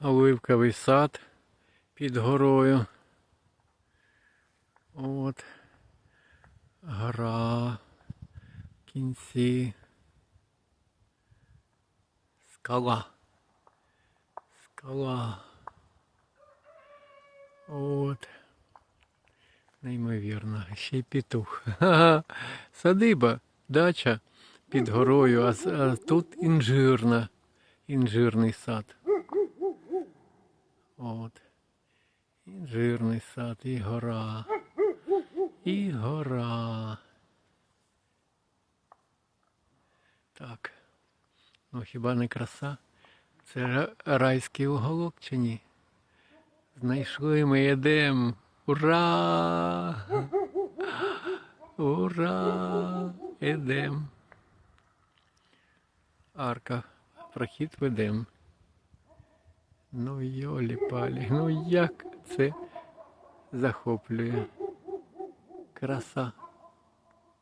оливковий сад під горою. От. Гора в кінці. Скала. Скала. От. Неймовірно. Ще й петух. Ха-ха. Садиба, дача під горою, а, а тут інжирна. Інжирний сад. От. Інжирний сад, і гора. І гора. Так. Ну хіба не краса? Це ра- райський уголок чи ні? Знайшли ми йдемо. Ура! Ура! Ідем. Арка. Прохід ведем. Ну йолі палі. Ну як це захоплює. Краса.